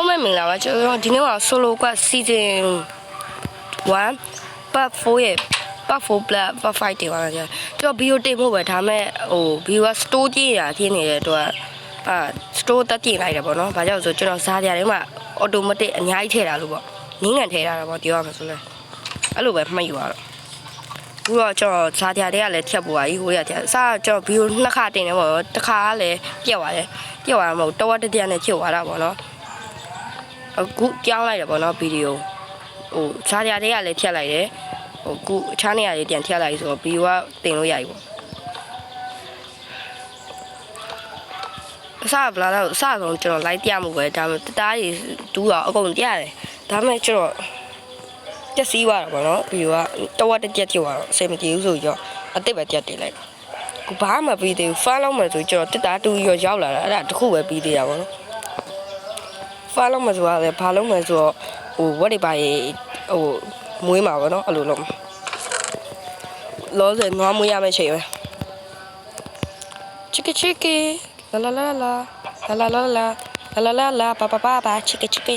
ဟုတ်မဲ့မင်္ဂလာပါကျွန်တော်ဒီနေ့မှာ solo က season 1 part 4ရဲ့ part 4 plus part 5တင်ပါမယ်ကျွန်တော် video တင်ဖို့ပဲဒါမဲ့ဟို video က store ကြည့်ရဖြစ်နေတဲ့အတွက်အာ store တက်ကြည့်လိုက်တယ်ပေါ့နော်။ဘာကြောင့်လဲဆိုကျွန်တော်စားကြတယ်မှာ automatic အများကြီးထည့်တာလို့ပေါ့။ငင်းငံထည့်တာတော့ပေါ့ပြောရမှာဆိုလဲအဲ့လိုပဲမှတ်ယူရတော့ဘူးတော့ကျွန်တော်စားကြတဲ့ကလည်းဖြတ်ပေါ်ပါကြီးဟိုရတဲ့စားကျွန်တော် video နှစ်ခါတင်တယ်ပေါ့။တစ်ခါကလည်းပြက်သွားတယ်။ပြက်သွားမှာမဟုတ်တဝက်တစ်ပြက်နဲ့ချစ်သွားတာပေါ့နော်။ အခုကြောင်းလိုက်တယ်ပေါ့နော်ဗီဒီယိုဟိုခြားကြတဲ့ကလည်းဖြတ်လိုက်တယ်ဟိုအခုအခြားနေရာလေးပြန်ဖြတ်လိုက်ဆိုတော့ဗီဒီယိုကတင်လို့ရပြီပေါ့အစားဗလာတော့အစားဆုံးကျွန်တော်လိုက်ပြမှုပဲဒါပေမဲ့တသားကြီးတူးတော့အကုန်ပြရတယ်ဒါပေမဲ့ကျွန်တော်ပြက်စီးသွားတာပေါ့နော်ဗီဒီယိုကတဝက်တစ်ချက်ဖြစ်သွားတော့အဆင်မပြေဘူးဆိုတော့အစ်စ်ပဲတက်တင်လိုက်ကိုဘာမှမပြီးသေးဘူးဖားလုံးမယ်ဆိုကျွန်တော်တစ်သားတူရောရောက်လာတာအဲ့ဒါတစ်ခုပဲပြီးသေးတာပေါ့နော် ဖားလုံးမဆိုရလဲဘာလုံးမဆိုတော့ဟိုဝက်တွေပါရေဟိုမွေးမှာပေါ့နော်အဲ့လိုလုံးလောဆယ်နွားမွေးရမယ့်ချိန်ပဲချစ်ကချစ်ကလာလာလာလာလာလာလာလာလာလာလာပါပါပါပါချစ်ကချစ်က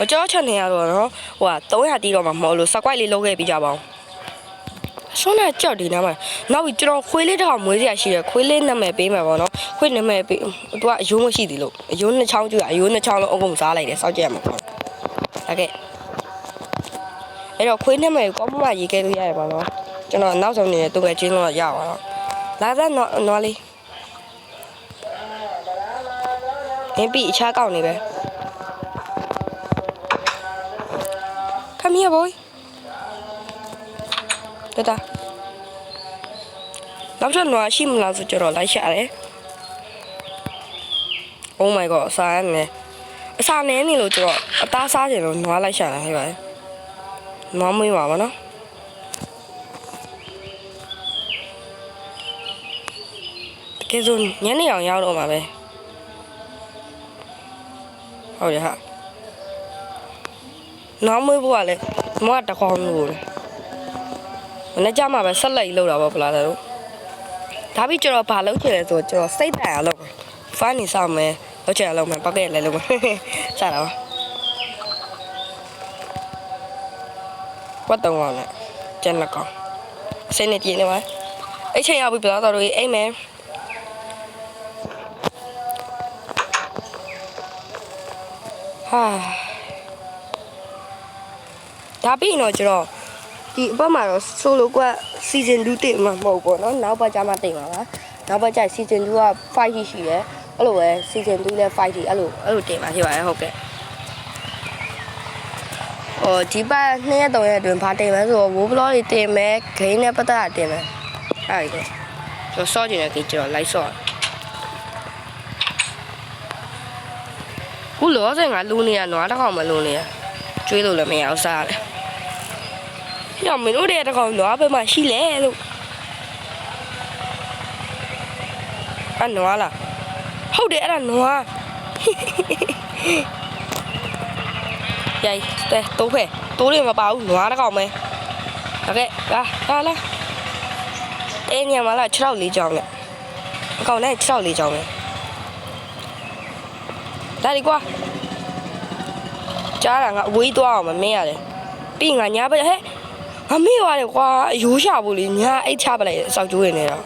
အကြောချန်နေရတော့နော်ဟိုက300တီးတော့မှမဟုတ်လို့စကွိုက်လေးလုံးခဲ့ပြီးကြပါအောင် ဆွမ်းနဲ့ကြောက်ဒီနားမှာနောက်ပြီးကျွန်တော်ခွေးလေးတစ်ခါမွေးစရာရှိရယ်ခွေးလေးနာမည်ပေးမှာပေါ့နော်ခွေးနာမည်ပေးသူကအယိုးမရှိသေးလို့အယိုးနှစ်ချောင်းကျူအယိုးနှစ်ချောင်းလုံးအကုန်စားလိုက်တယ်စောက်ကြည့်ရမှာပေါ့ဒါကဲအဲ့တော့ခွေးနာမည်ကောမမရေးခဲ့လို့ရတယ်ပေါ့နော်ကျွန်တော်နောက်ဆုံးနေတဲ့သူကချင်းတော့ရပါတော့လာစမ်းနွားနွားလေးအင်းပြီအခြားကောက်နေပဲ Come here boy တတာ နောက်ထပ်နွားရှိမလားဆိုကြတော့လိုက်ရှာတယ် Oh my god အစာရနေအစာနဲနေလို့ကျတော့အသားစားကြလို့နွားလိုက်ရှာတာဟဲ့ပါနွားမွေးပါဗောနော်တကယ်ဆိုညနေအောင်ရောက်တော့မှာပဲဟုတ်ရဟာနွားမွေးဖို့ကလည်းမကတကောင်းလို့လေမနေ့ကမှပဲဆက်လက်ကြီးလောက်တာပေါ့ဗလားတို့ ဒါပြီးကျတော့ဘာလုပ်ချင်လဲဆိုတော့ကျတော့စိတ်တန်အောင်လုပ်မယ်ဖာနေဆောင်မယ်လောက်ချင်အောင်လုပ်မယ်ပောက်ကရလဲလုပ်မယ်စတာပါဝတ်တော့အောင်လဲကျန်လက်ကောင်စနေကြည့်နေပါအဲ့ချိန်ရောက်ပြီပြတော့တို့အိမ်မယ်ဟာဒါပြီးရင်တော့ကျတော့ ဒီအပေါ်မှာတော့ solo က season 2တင်မှာမဟုတ်ပေါ့နော်နောက်ပတ်ကြမှာတင်မှာပါနောက်ပတ်ကြ season 2က5ရှိရှိတယ်အဲ့လိုပဲ season 2လည်း5ရှိအဲ့လိုအဲ့လိုတင်မှာဖြစ်ပါတယ်ဟုတ်ကဲ့ဟိုဒီပတ်2ရက်3ရက်အတွင်းဘာတင်မလဲဆိုတော့ wall block တွေတင်မယ် gain နဲ့ပတ်သက်တာတင်မယ်အဲ့ဒီဆိုဆော့ကျင်တဲ့ကိကျွန်တော် live ဆော့ခုလောဆယ်ငါလူနေရနွားတစ်ကောင်မလူနေရကျွေးလို့လည်းမရအောင်စားရတယ် ။ညမင်းတို့တဲ့တကောင်တော့ဘယ်မှာရှိလဲလို့။အနွားလား။ဟုတ်တယ်အဲ့ဒါနွား။ရိုက်တဲ့တိုးခဲတိုးလေးမပါဘူးနွားတကောင်ပဲ။ဟုတ်ကဲ့လာလာလာ။တဲ့ညမှာလား6လောက်လေးကြောင်းနဲ့။အကောင်နဲ့6လောက်လေးကြောင်းပဲ။ဒါဒီကွာ။ကြားတာငါအဝေးသွားအောင်မမင်းရတယ်ပြီးငါညာပဲဟဲ့ ငါမေ့ရတယ်ကွာအယိုးရှာဖို့လေညာအိတ်ချပလိုက်စောက်ကျိုးနေတော့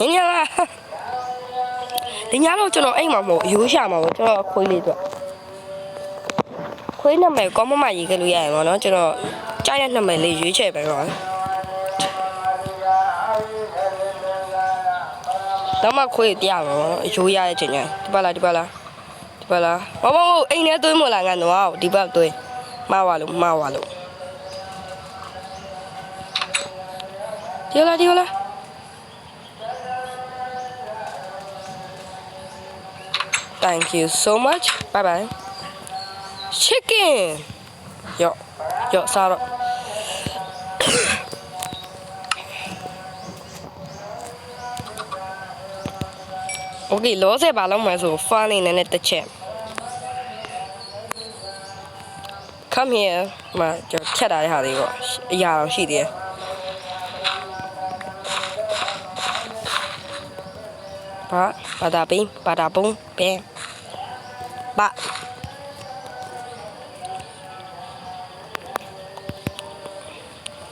ညညာလားဒီညတော့ကျွန်တော်အိမ်မှာမဟုတ်အယိုးရှာမှာပေါ့ကျွန်တော်ခွေးလေးတော့ခွေးနာမည်ကောမမရေးခဲ့လို့ရရင်ပေါ့နော်ကျွန်တော်ကြားရနာမည်လေးရွေးချယ်ပဲပေါ့တော့မှခွေးပြရမှာပေါ့နော်အယိုးရတဲ့ချိန်ကျရင်ဒီပါလားဒီပါလား ဒီပါလားမမမအိမ်ထဲသွင်းမလားငါတော့ဒီဘက်သွင်းမှားပါလို့မှားပါလို့ဒီလားဒီလား Thank you so much. Bye bye. Chicken. Yo, yo, Sarah. okay လောဆယ်ပါလောက်မှဆို fun နေနဲ့တစ် Come here မကျွန်တော်ဖြတ်တာတဲ့ဟာလေးပေါ့အရာတော့ရှိသေးတယ်ဘာဘာတာပင်းဘာတာပုံးဘဲဘာ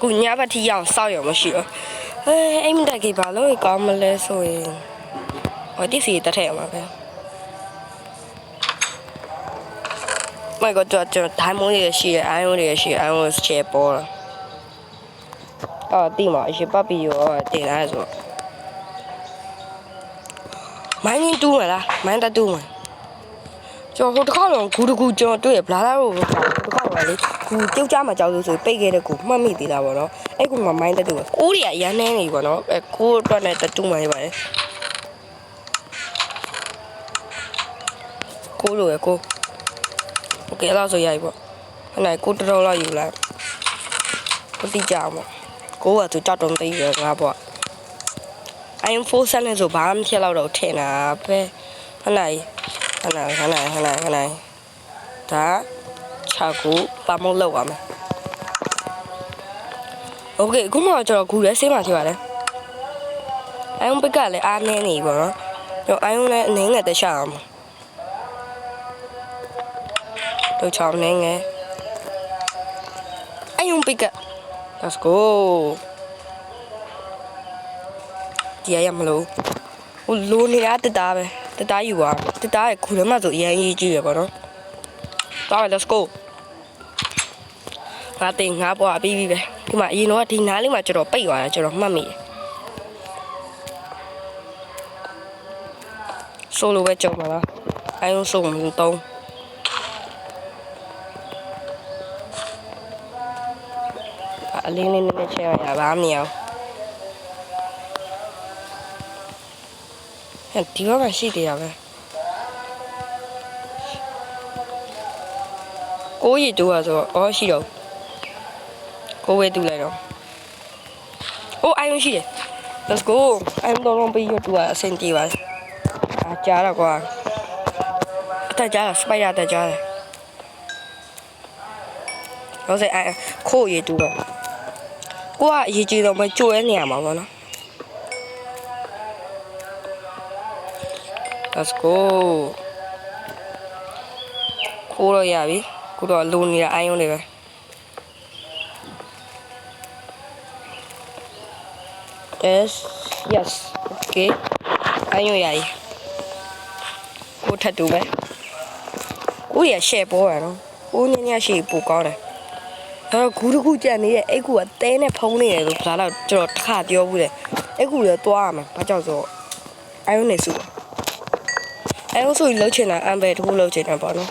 ကူညာဘတ်တီအောင်စောက်ရမရှိတော့အဲအိမ်မတက်ကြီးဘာလို့ကောင်းမလဲဆိုရင်ဟောဒီစီတက်ထဲမှာပဲ မိုက်ကကြောကြောဒိုင်းမွန်ရရှိရအိုင်ယွန်ရရှိအိုင်ယွန်ချေပေါ်လာအော်တိမအရှိပပီရောတင်လာဆိုမိုင်းင်းတူးမလားမိုင်းတတူးမကျွန်တော်ဟိုတစ်ခါတော့ဂူတကူကျွန်တော်တွေ့ရဗလာလာတို့တစ်ခါတော့လေဂူပြုတ်ကြမှာကြောက်လို့ဆိုပိတ်ခဲ့တဲ့ဂူမှတ်မိသေးတာပေါ့နော်အဲ့ကူမှာမိုင်းတတူးကိုးတွေကရမ်းနေနေပေါ့နော်အဲကိုးအတွက်နဲ့တတူးမှနေပါတယ်ကိုးလို့ရကိုး โอเคအဲ့ဒါဆိုရပြီပေါ့ခဏကိုးတော်တော်လောက်ယူလိုက်ကိုတိကြအောင်ပေါ့ကိုးကသူကြောက်တုံးသိရငါပေါ့ iPhone 4ဆက်နဲ့ဆိုဘာမှမဖြစ်တော့တော့ထင်တာပဲခဏကြီးခဏခဏခဏခဏဒါ6ခုပါမုတ်လောက်ပါမယ်โอเคအခုမှကျွန်တော်ဂူရဲဆေးမှဖြစ်ပါတယ် iPhone ပစ်ကလည်းအားနည်းနေပြီပေါ့နော်ကျွန်တော် iPhone လည်းအနေငယ်တက်ရှာအောင် တော့ချောင်းနေငယ် iPhone ပစ်က let's go ဒီရရမလို့ဟိုလိုနေတာတက်တာပဲတက်တာယူပါတက်တာရဲ့ခုထဲမှာဆိုအရင်ရေးကြည့်ရပါတော့သွားမယ် let's go ငါတင်ငါပွားပြီးပြီပဲဒီမှာအရင်တော့ဒီနားလေးမှာကျွန်တော်ပိတ်သွားတာကျွန်တော်မှတ်မိတယ်ဆိုလိုပဲကြုံပါလားအဲလိုဆိုမတုံး အလင်းလေးနည်းနည်းချဲရပါမရအောင်ဟဲ့ဒီဘက်ကရှိတယ်ရပဲကိုရီတူရဆိုတော့ဩရှိတော့ကိုဝဲတူလိုက်တော့အိုးအိုင်ယွန်ရှိတယ် let's go အိုင်ယွန်တော့လုံးပြီးရတူရအဆင်ပြေပါအာကြားတော့ကွာအတက်ကြားစပိုက်ရတက်ကြားတယ် nó sẽ ai khô gì tụ rồi ကိုကအရေးကြီးတော့မကြိုးရဲနေရမှာပေါ့နော် let's go ခိုးတော့ရပြီခုတော့လိုနေတာအိုင်းရုံးတွေပဲ yes yes okay အိုင်းရုံးရပြီကိုထပ်တူပဲကိုရရှယ်ပေါ်ရနော်ကိုညညရှိပူကောင်းတယ် အဲ့တော့ဂူတကူကြံနေတဲ့အဲ့ကူကတဲနဲ့ဖုံးနေတယ်လို့ဒါတော့ကျွန်တော်တစ်ခါပြောဘူးတယ်အဲ့ကူလည်းသွားရမယ်ဘာကြောင့်ဆိုတော့အိုင်းရုံးနေစုပါအဲလို့ဆိုရင်လှုပ်ချင်တာအမ်ဘယ်တခုလှုပ်ချင်တာပေါ့နော်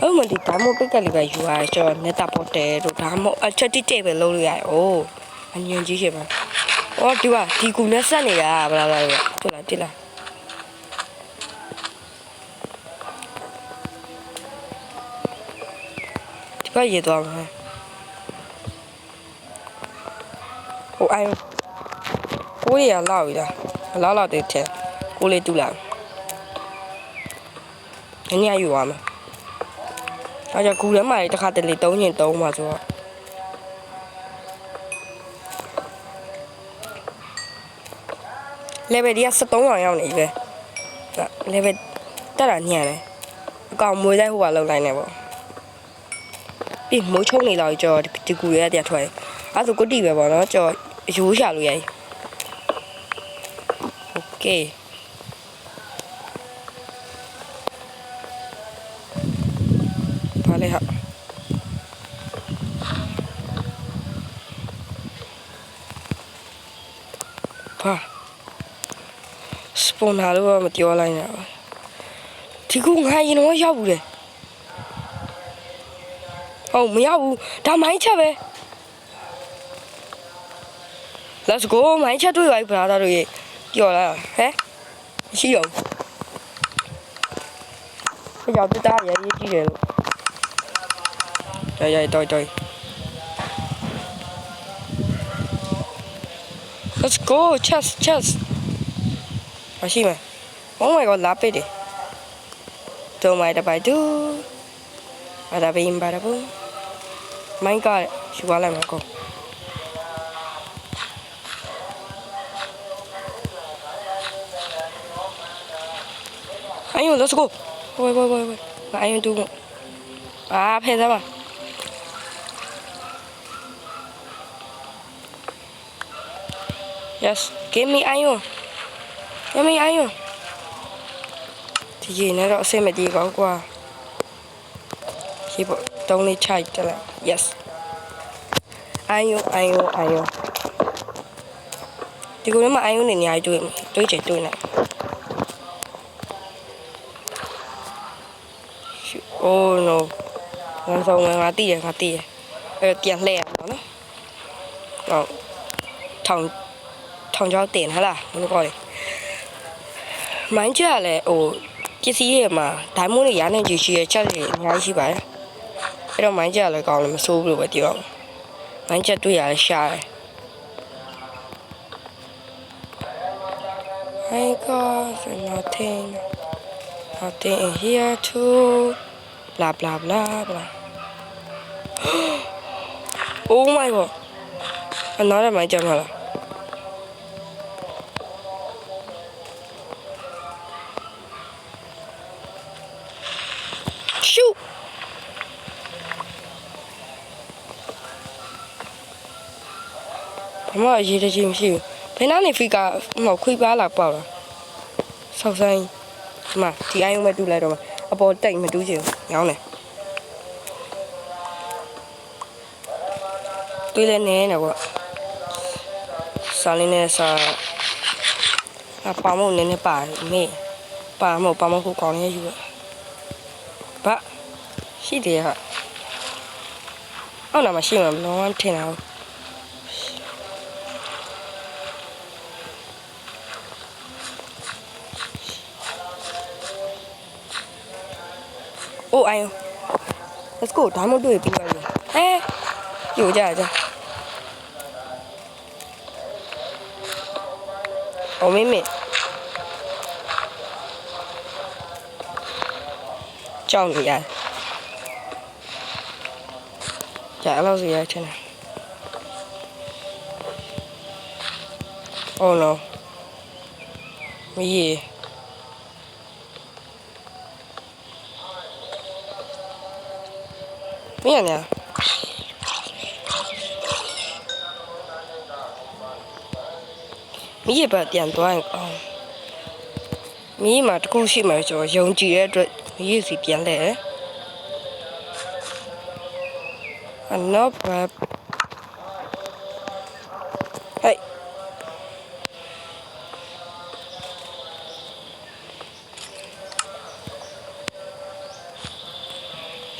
အဲ့မဒီဒါမှမဟုတ်ပက်ကလေးပဲယူရတယ်ကျွန်တော် net ပေါ်တယ်တို့ဒါမှမဟုတ်အချက်တိတိပဲလုပ်လို့ရတယ်။အိုးအညင်ကြီးရှင်ပါ။အော်ဒီကဒီကူနဲ့ဆက်နေတာဗလားဗလားဟုတ်လားတိလား ဘက်ရေသွားမှာဟိုအိုင်ကိုရရလောက်ပြီလားမလောက်လောက်တဲ့ထဲကိုလေးတူလာညညယူရမယ်အဲကြောင့်ဂူထဲမှာတခါတလေတုံးရင်တုံးမှာဆိုတော့ level ဒီက73အောင်ရောက်နေပြီပဲ level တက်တာညံ့တယ်အကောင်မွေးလိုက်ဟိုကလောက်လိုက်နေပေါ့ ပြီးမိုးချုံနေလောက်ကြောဒီကူရဲတက်ထွက်အဲ့ဒါဆိုကိုတီပဲပေါ့နော်ကြောရိုးရှာလို့ရည် โอเคပါလေဟာပါစပွန်နာလို့မပြောလိုက်နဲ့ဒီကူငါရင်တော့ရောက်ဘူးလေ ဟုတ်မရောက်ဘူးဒါမိုင်းချက်ပဲ Let's go မိုင်းချက်တွေ့ပါပြီဗလာတို့ရေပြော်လာဟဲ့မရှိရောဘူးကြောက်တတားရရေးကြည့်တယ်လို့ရရတော်တော် Let's go chess chess မရှိမ Oh my god လာပိတ်တယ်တော့မိုက် Bada bim, bada boom. My God, she wala mako. Ayun, let's go. Wait, wait, wait, wait. Ayun, tungo. Ah, pwede ba? Yes, give me ayun. Give me ayun. Thì gì nữa rõ xem gì đi vào qua. ပြေပါဘူးကွာဒီပေါ့တုံးလေးချိုက်တယ်လား yes အယုံအယုံအယုံဒီကိုယ်မှာအယုံနေနေရာတွေ့တွေ့ချင်တွေ့နေ Oh no ငါဆောင်ငါငါတည်ရငါတည်ရအဲ့တော့ပြန်လှည့်ရမှာနော်တော့ထောင်ထောင်ချောင်းတင်ဟလားဘယ်လိုကောလဲမိုင်းချရလဲဟိုပစ္စည်းတွေမှာဒိုင်းမွန်းတွေရနိုင်ကြရှိရချက်တွေအများကြီးရှိပါတယ် အဲ့တော့မိုင်းချရလဲကောင်းလို့မဆိုးဘူးလို့ပဲပြောမိုင်းချက်တွေ့ရလဲရှားတယ် I got nothing nothing in here too blah blah blah blah oh my god another my jump hala shoot ဘာမှအရေးတကြီးမရှိဘူးဘယ်နာနေဖီကဟိုခွေးပါလာပေါ့လားဆောက်ဆိုင်ဒီမှာဒီအယုံမဲ့တူလိုက်တော့မှာအပေါ်တိတ်မတူးချင်ဘူးညောင်းတယ်တွေးလဲနေနေပေါ့စာလေးနဲ့စာအပါမုံနည်းနည်းပါတယ်မေပါမုံပါမုံကိုကောင်းနေယူရဘာရှိတယ်ဟာအော်နာမရှိမှမလုံးဝထင်တာ ဘူးအိုးအိုင် let's go ဒါမှမတွေ့ပြီးပါပြီဟဲယူကြကြအိုမေမေကြောက်နေရတယ်ကြာအဲ့လောက်စီရချင်တယ် Oh no မ မင်းရညာမိရပါပြန်သွားရင်ကောင်းမိမှာတခုရှိမှကျွန်တော်ယုံကြည်တဲ့အတွက်မိရစီပြန်လဲအနောဘဟေး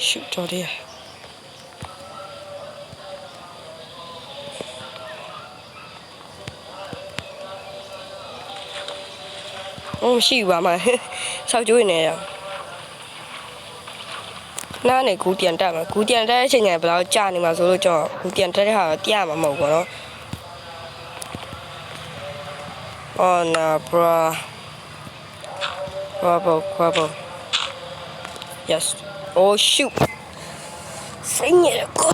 ရှူတော်တယ်။ ဟုတ်ရှိပါမှာ။ဆောက်ကျွေးနေရ။နားနေကူပြန်တက်မှာကူပြန်တက်တဲ့အချိန်ကျရင်ဘယ်တော့ကြာနေမှာဆိုလို့ကြောကူပြန်တက်တဲ့ဟာတော့ပြမှာမဟုတ်ဘူးနော်။ Oh no bro. Quabble quabble. Yes. Oh shoot. စိတ်ညစ်ကို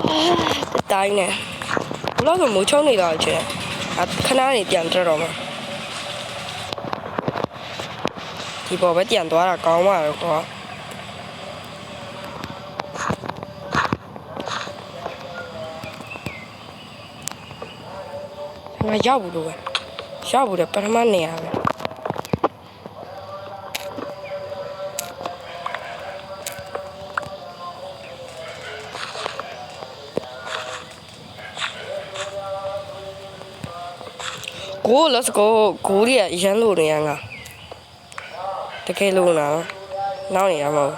တိုင်းနေဘလို့ကမိုးချုံနေတော့ချင်ခဏနေပြန်တက်တော့မှာ ဒီပေါ်ပဲပြန်သွားတာကောင်းပါတော့ကွာငါရောက်ဘူးလို့ပဲရောက်ဘူးတဲ့ပထမနေရာပဲကို let's go ကိုရီးယားရန်လို့နေရငါ တကယ်လို့နော်နောက်နေရမဟုတ်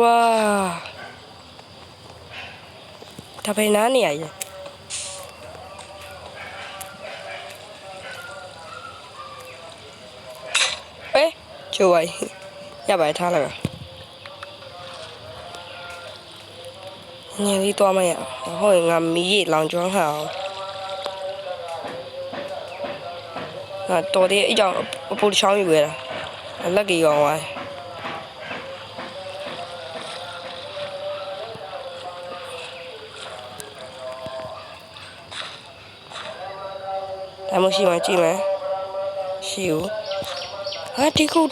ဝါဒါပဲနားနေရရဲ့အေးချိုးပါရပါထားလိုက်ပါ ညလေးသွားမရဟုတ်ရင်ငါမီးရေလောင်ကျွမ်းခံအောင်ငါတော်သေးအကြောင်းအပူချောင်းယူခဲ့တာအလက်ကြီးကောင်ဝိုင်းဒါမှရှိမှကြည့်မယ်ရှိဦးဟာဒီကု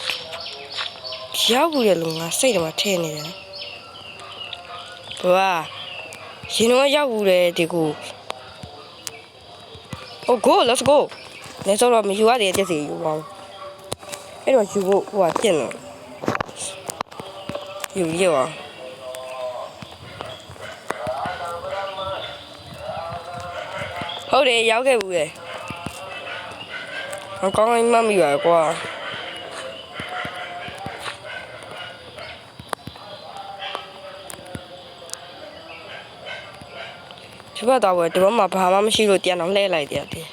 ရောက်ရလို့ငါစိတ်ထဲမှာထည့်နေတယ်ဘွား ရင်တော့ရောက်ဘူးလေဒီခု Oh go let's go နေစောတော့မယူရတဲ့တက်စီယူပါဦးအဲ့တော့ယူဖို့ဟိုကပြင့်တော့ယူရပါဟုတ်တယ်ရောက်ခဲ့ဘူးလေအကောင်းကြီးမမိပါကွာ ဒီဘက်တော့ဒီဘက်မှာဘာမှမရှိလို့ပြန်တော့လှည့်လိုက်တယ်တဲ့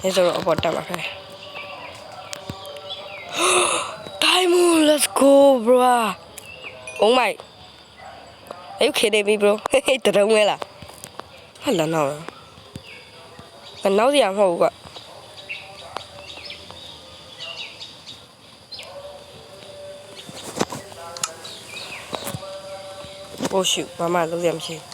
နေဆိုတော့အပေါ်တက်မှာခဲ့ Diamond let's go bro Oh my Are you kidding me bro တရုံးမဲလားဟာလာနော်မနောက်စရာမဟုတ်ဘူးကွ Oh shoot မမလုံးရမရှိနားလေဟို block block တူ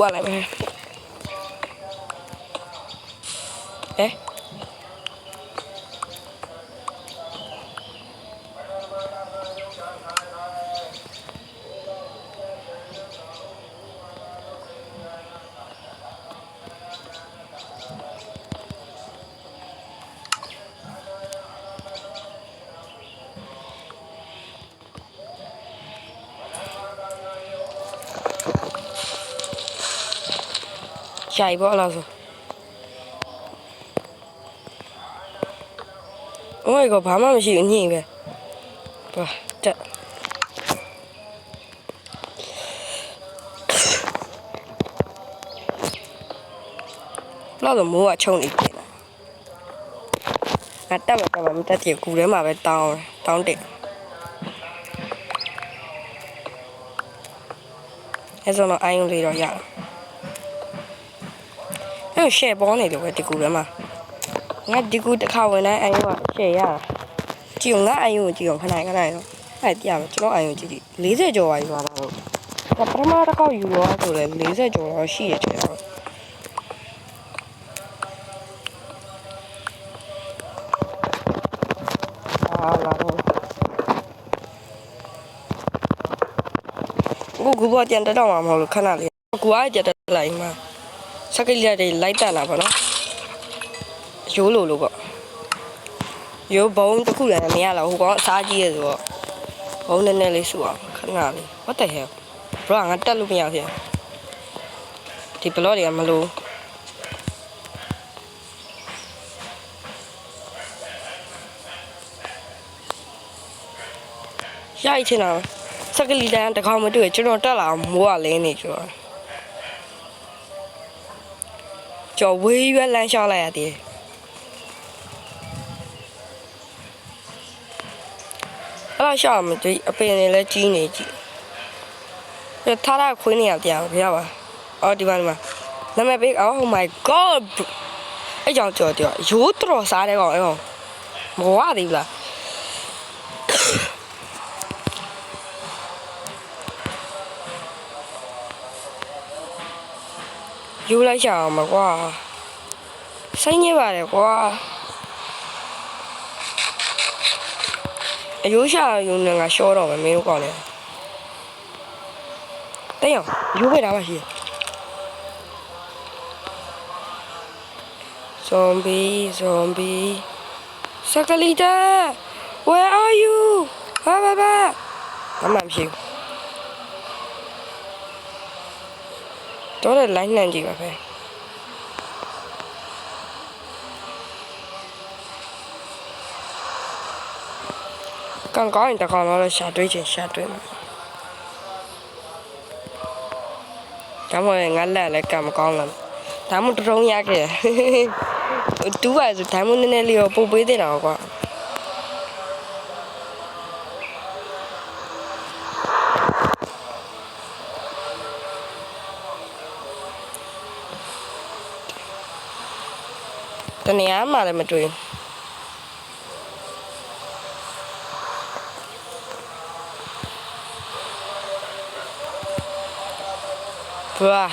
ရလိုက်မယ်ဟဲ့ ရှိုက်ပေါ့အဲ့လောက်ဆို Oh my god ဘာမှမရှိဘူးညင်ပဲဘာတက်လောက်တော့မိုးကချုံနေပြီလားငါတက်မှာတက်မှာမတက်ချင်ကူထဲမှာပဲတောင်းတောင်းတက်အဲ့ဆိုတော့အိုင်းလေးတော့ရအောင် အဲ့ရှယ်ပေါ်နေတယ်ပဲဒီကူထဲမှာငါဒီကူတစ်ခါဝင်တိုင်းအယုံကရှယ်ရတာကြည့်အောင်ငါအယုံကိုကြည့်အောင်ခဏခဏရောအဲ့ပြမယ်ကျွန်တော်အယုံကြည့်ကြည့်40ကျော်ပါယူပါတော့ဒါပထမတစ်ခေါက်ယူတော့ဆိုလဲ40ကျော်တော့ရှိရချင်တော့အာလာတော့ကိုကူဘောကြံတက်တော့မှာမဟုတ်လို့ခဏလေးကူအားကြက်တက်လိုက်မှာ စကလေးတွေလိုက်တက်လာပါတော့ရိုးလိုလိုပေါ့ရိုးဘုံတစ်ခုလည်းမရတော့ဟိုကောင်အစားကြီးရဆိုတော့ဘုံနည်းနည်းလေးစုအောင်ခဏလေး what the hell bro ငါတက်လို့မရဖြစ်ဒီဘလော့တွေကမလို့ရိုက်ချင်တာစကလီတန်တစ်ခေါက်မတွေ့ကျွန်တော်တက်လာအောင်မိုးကလင်းနေကြတော့ ကျော်ဝေးရွက်လမ်းလျှောက်လိုက်ရသေးတယ်အဲ့တော့ရှောက်မကြည့်အပင်တွေလည်းကြီးနေကြည့်ရထားတာခွေးနေရတရားဘုရားပါအော်ဒီမှာဒီမှာနာမည်ပေး Oh my god အဲ့ကြောင့်ကြော်ကြော်ရိုးတော်စားတဲ့ကောင်အဲ့ကောင်မဝသေးဘူးလား ယူလိုက်ချအောင်မကွာဆိုင်နေပါတယ်ကွာအယိုးရှာယုံနေငါရှောတော့မယ်မင်းတို့ကောင်းတယ်တဲ့ရောယူခဲ့တာမှရှိတယ်ဇွန်ဘီဇွန်ဘီစကလီတာ where are you ဘာဘာဘာဘာမှမရှိဘူး တော့လည်း line နှံကြည့်ပါပဲကန်ကောင်းရင်တကောင်တော့ရှာတွေးချင်ရှာတွေးမှာဒါမှမဟုတ်ငါလက်လည်းကံမကောင်းလားဒါမှမဟုတ်တရုံးရခဲ့တူပါဆိုဒါမှမဟုတ်နည်းနည်းလေးတော့ပို့ပေးတင်တာကွာ ရာမှလည်းမတွေ့ဘူးဘွာ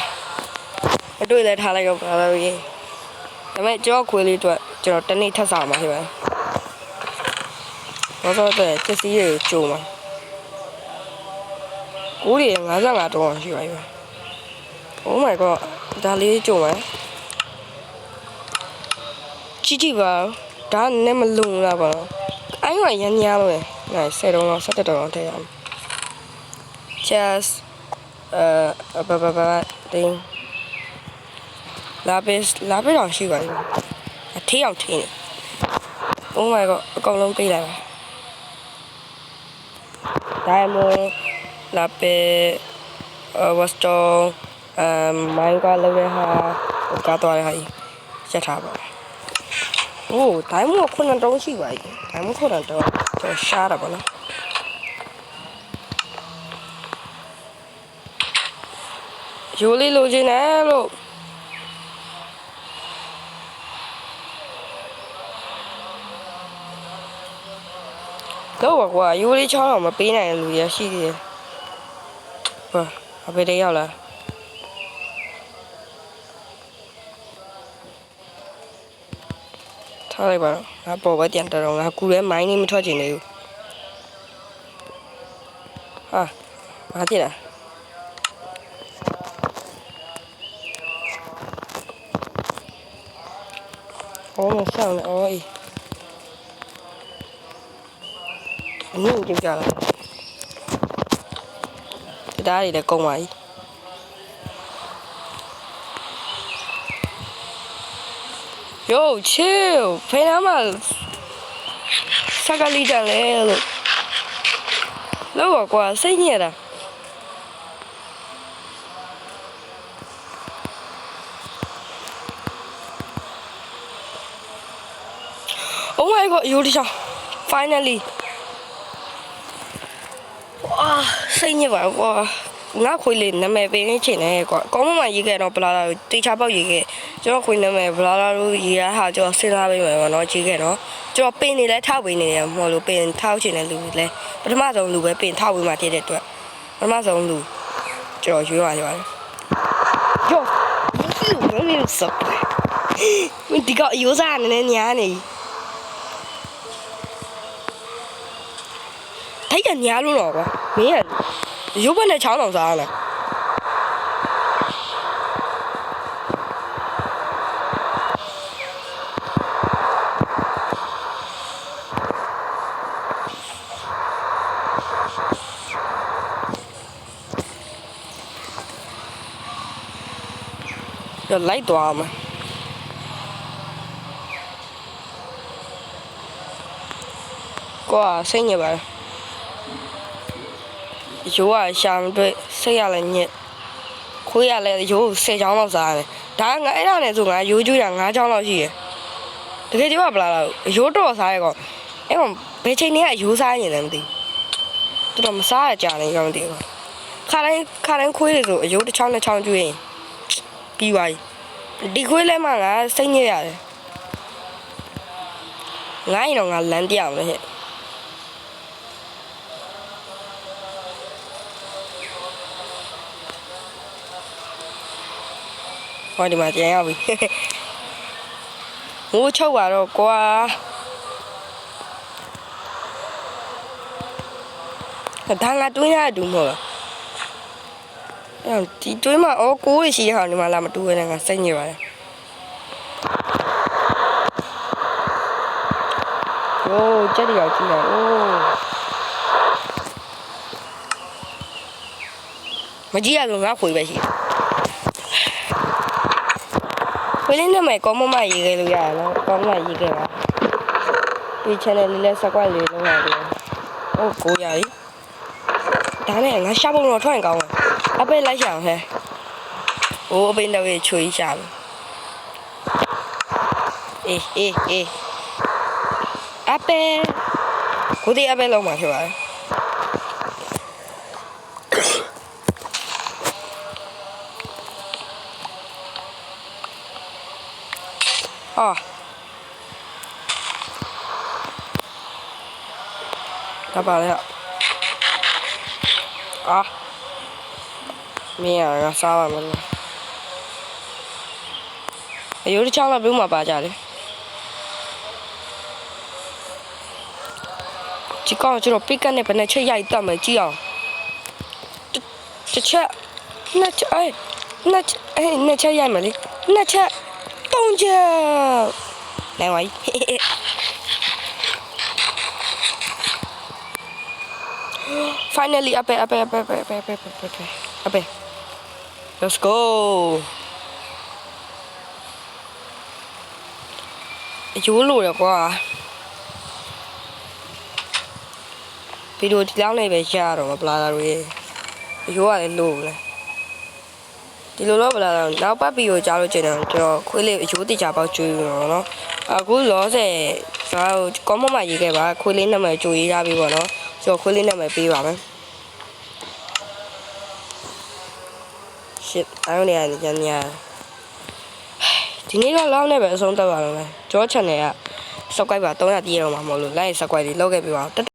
မတွေ့လဲထားလိုက်တော့ပါပဲကြီးဒါပေမဲ့ကြောခွေးလေးတို့ကျွန်တော်တနေ့ထပ်ဆောင်မှာဖြစ်ပါတယ်ဘောတော့တဲ့ပစ္စည်းတွေကြိုမှာကိုယ်တွေ55တောင်းရှိပါပြီ Oh my god ဒါလေးကြိုမှာ ကြည့်ကြည့်ပါဒါနဲ့မလုံလားပါတော့အိုင်းကရမ်းများလို့ပဲနိုင်10တောင်းလောက်17တောင်းလောက်ထည့်ရအောင် chess အဲဘာဘာဘာတင်းလာပစ်လာပစ်အောင်ရှိပါလိမ့်မယ်အထေးအောင်ထင်းနေ Oh my god အကောင်လုံးပေးလိုက်ပါ Diamond လာပစ်အဲဝစတိုအမ်မိုင်းကလည်းပဲဟာဟိုကားသွားရဟာကြီးရက်ထားပါ โอ้ဒိုင်းမို့ခုနတုံးရှိပါ යි ဒိုင်းမို့ခုနတုံးကျွန်တော်ရှားတာပေါ့နော်ရိုးလေးလိုချင်တယ်လို့တော့ပါကွာရိုးလေးချောင်းတော့မပေးနိုင်တဲ့လူတွေရှိသေးတယ်ဟာအဖေတည်းရောက်လာ ထားလိုက်ပါတော့ငါပေါ်ပဲပြန်တက်တော့ငါကူလဲမိုင်းနေမထွက်ချင်နေဘူးဟာမသိလားဟောမဆောင်နဲ့အော်အေးအနည်းကြည့်ကြလားတရားတွေလည်းကုန်ပါပြီယိုချီဖိနေမှာစ ကားလေးကြလဲလို့လောက်ပါကွာစိတ်ညစ်တာ Oh my god ရိုးတချောင်း finally ဝါစိတ်ညစ်ပါကွာငါခွေးလေးနာမည်ပေးနေချင်တယ်ကွာကောင်းမမှရေးခဲ့တော့ဗလာလာကိုတေချာပေါက်ရေးခဲ့ ကျွန်တော်ခွေးနာမည်ဗလာလာတို့ရေးရဟာကျွန်တော်စဉ်းစားပေးမယ်ပေါ့နော်ရေးခဲ့တော့ကျွန်တော်ပင်နေလဲထောက်ပေးနေတယ်မဟုတ်လို့ပင်ထောက်ချင်တဲ့လူလဲပထမဆုံးလူပဲပင်ထောက်ပေးမှတည်တဲ့အတွက်ပထမဆုံးလူကျွန်တော်ရွေးပါရွာတယ်ယောမင်းမင်းစပ်မင်းဒီကအယိုးစားနေနေညာနေထိုက်ကညာလို့တော့ကွာမင်းကရုပ်ဘက်နဲ့ချောင်းအောင်စားရလား တော့လိုက်သွားမှာကွာစိတ်ညစ်ပါလားရိုးကရှာမတွေ့စိတ်ရလည်းညစ်ခွေးရလည်းရိုး10ချောင်းလောက်စားရတယ်ဒါကငါအဲ့ဒါနဲ့ဆိုငါရိုးကျွေးတာ9ချောင်းလောက်ရှိတယ်တကယ်ဒီကပလာလာရိုးတော့စားရကောအဲ့ကောင်ဘယ်ချိန်နေကရိုးစားနေတယ်မသိဘူးတော်တော်မစားရကြတယ်ကောင်မသိဘူးခါတိုင်းခါတိုင်းခွေးတွေဆိုအရိုးတစ်ချောင်းတစ်ချောင်းကျွေးရင် ပြီးသွားပြီဒီခွေးလဲမှငါစိတ်ညစ်ရတယ်ငါရင်တော့ငါလမ်းပြအောင်လေဟဲ့ဟောဒီမှာပြန်ရောက်ပြီငိုးချုပ်ပါတော့ကွာဒါငါတွင်းရတူမဟုတ်လား အဲ့ဒီတွင်းမှာအော်ကိုးရရှိဟာဒီမှာလာမတူရနဲ့ငါစိတ်ညစ်ပါတယ်โอ้ကြက်တယောက်ကြည့်လိုက်โอ้မကြည့်ရလို့ငါခွေပဲရှိတယ် ဝင်းလေးနဲ့မယ်ကောင်းမမရေးခဲ့လို့ရရနော်ကောင်းမရေးခဲ့ပါဒီ channel လေးလဲ subscribe လေးလုပ်ရပြီဟုတ်ကိုရည်ဒါနဲ့ငါရှာပုံတော့ထွက်ရင်ကောင်း တယ်အပိတ်လိုက်ရှောင်ဟဲ့ဟိုအပိတ်တော့ချွေရှာပြီအေးအေးအေးအပိတ်ကိုဒီအပိတ် မင်းရငါစားပါမလို့အယိုးတစ်ချောင်းလောက်ပြုံးမှာပါကြလေဒီကောင်ကျတော့ပစ်ကတ်နဲ့ဘယ်နဲ့ချက်ရိုက်တတ်မယ်ကြည့်အောင်တစ်ချက်နှစ်ချက်အဲနှစ်ချက်အဲနှစ်ချက်ရိုက်မယ်လေနှစ်ချက်တုံးချက်နိုင်ပါ යි ဖိုင်နယ်လီအပဲအပဲအပဲအပဲအပဲအပဲအပဲ let's go အယိုးလို့ရကွာဗီဒီယိုဒီလောက်နဲ့ပဲရတော့မပလာတာတွေအယိုးကလည်းလို့လေဒီလိုတော့ပလာတာနောက်ပတ်ဗီဒီယိုကြားလို့ကျင်တယ်ကျွန်တော်ခွေးလေးအယိုးတိကျပေါက်ကျွေးလို့နော်အခုလောဆယ်ကျွန်တော်ကောမမရေးခဲ့ပါခွေးလေးနာမည်ကြိုရေးထားပြီပေါ့နော်ကျွန်တော်ခွေးလေးနာမည်ပေးပါမယ် shit အဲ့လိုနေရာညညာဒီနေ့တော့လောင်းနေပဲအဆုံးတက်ပါတော့မယ်ကျော channel က subscribe ပါ300တည်ရတော့မှာမဟုတ်လို့ like subscribe လေးလုပ်ခဲ့ပြပါဦး